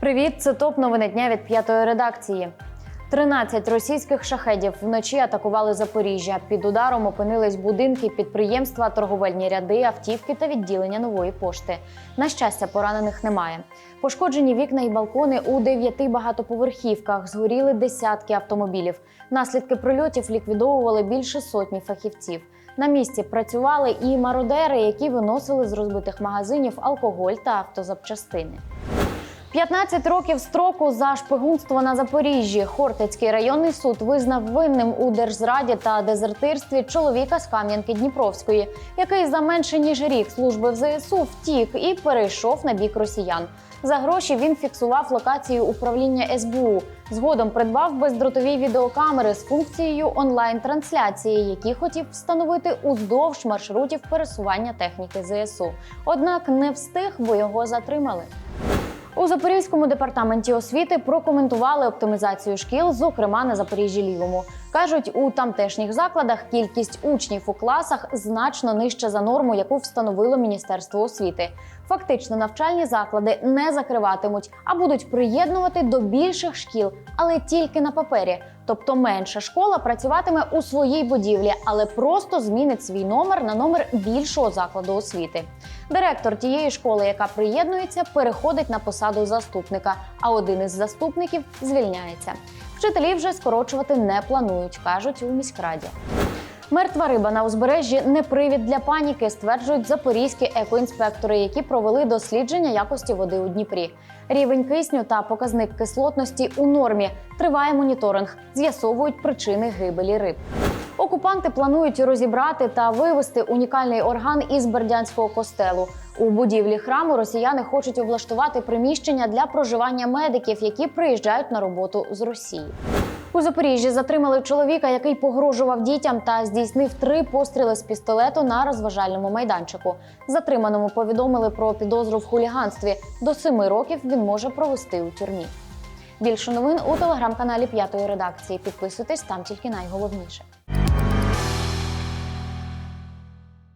Привіт, це топ новини дня від п'ятої редакції. 13 російських шахедів вночі атакували Запоріжжя. Під ударом опинились будинки, підприємства, торговельні ряди, автівки та відділення нової пошти. На щастя, поранених немає. Пошкоджені вікна і балкони у дев'яти багатоповерхівках. Згоріли десятки автомобілів. Наслідки прильотів ліквідовували більше сотні фахівців. На місці працювали і мародери, які виносили з розбитих магазинів алкоголь та автозапчастини. 15 років строку за шпигунство на Запоріжжі. Хортицький районний суд визнав винним у держзраді та дезертирстві чоловіка з Кам'янки Дніпровської, який за менше ніж рік служби в ЗСУ втік і перейшов на бік росіян. За гроші він фіксував локацію управління СБУ. Згодом придбав бездротові відеокамери з функцією онлайн-трансляції, які хотів встановити уздовж маршрутів пересування техніки ЗСУ. Однак не встиг, бо його затримали. У Запорізькому департаменті освіти прокоментували оптимізацію шкіл, зокрема на Запоріжжі Лівому. Кажуть, у тамтешніх закладах кількість учнів у класах значно нижча за норму, яку встановило Міністерство освіти. Фактично, навчальні заклади не закриватимуть, а будуть приєднувати до більших шкіл, але тільки на папері. Тобто менша школа працюватиме у своїй будівлі, але просто змінить свій номер на номер більшого закладу освіти. Директор тієї школи, яка приєднується, переходить на посаду заступника, а один із заступників звільняється. Вчителів вже скорочувати не планують, кажуть у міськраді. Мертва риба на узбережжі не привід для паніки, стверджують запорізькі екоінспектори, які провели дослідження якості води у Дніпрі. Рівень кисню та показник кислотності у нормі. Триває моніторинг, з'ясовують причини гибелі риб. Окупанти планують розібрати та вивезти унікальний орган із бердянського костелу. У будівлі храму росіяни хочуть облаштувати приміщення для проживання медиків, які приїжджають на роботу з Росії. У Запоріжжі затримали чоловіка, який погрожував дітям та здійснив три постріли з пістолету на розважальному майданчику. Затриманому повідомили про підозру в хуліганстві. До семи років він може провести у тюрмі. Більше новин у телеграм-каналі П'ятої редакції. Підписуйтесь там тільки найголовніше.